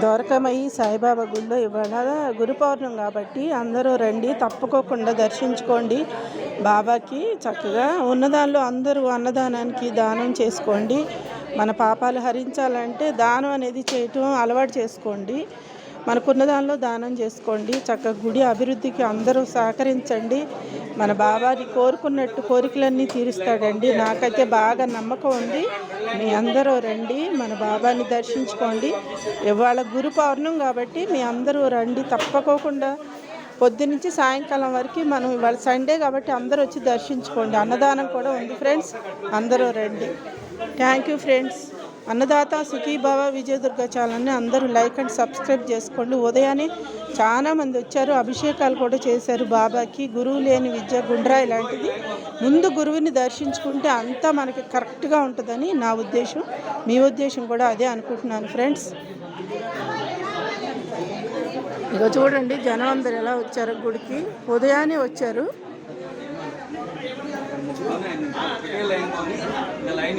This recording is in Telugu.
ద్వారకామయ్యి సాయిబాబా గుళ్ళో ఇవాళ గురు పౌర్ణం కాబట్టి అందరూ రండి తప్పుకోకుండా దర్శించుకోండి బాబాకి చక్కగా. ఉన్నదానిలో అందరూ అన్నదానానికి దానం చేసుకోండి. మన పాపాలు హరించాలంటే దానం అనేది చేయటం అలవాటు చేసుకోండి. మనకున్న దానిలో దానం చేసుకోండి. చక్కగా గుడి అభివృద్ధికి అందరూ సహకరించండి. మన బాబాని కోరుకున్నట్టు కోరికలన్నీ తీరుస్తాడండి. నాకైతే బాగా నమ్మకం ఉంది. మీ అందరూ రండి మన బాబాని దర్శించుకోండి. ఇవాళ గురు పౌర్ణం కాబట్టి మీ అందరూ రండి. తప్పకోకుండా పొద్దునుంచి సాయంకాలం వరకు మనం ఇవాళ సండే కాబట్టి అందరూ వచ్చి దర్శించుకోండి. అన్నదానం కూడా ఉంది ఫ్రెండ్స్. అందరూ రండి. Thank you friends. Annadata Sukhibhava Vijayadurga ఛానల్ని అందరూ లైక్ అండ్ సబ్స్క్రైబ్ చేసుకోండి. ఉదయాన్నే చాలా మంది వచ్చారు అభిషేకాలు కూడా చేశారు బాబాకి. గురువు లేని విద్య గుండ్రాయి లాంటిది. ముందు గురువుని దర్శించుకుంటే అంతా మనకి కరెక్ట్గా ఉంటుందని నా ఉద్దేశం. మీ ఉద్దేశం కూడా అదే అనుకుంటున్నాను ఫ్రెండ్స్. ఇక చూడండి జనం అందరు ఎలా వచ్చారు గుడికి. ఉదయాన్నే వచ్చారు. Line line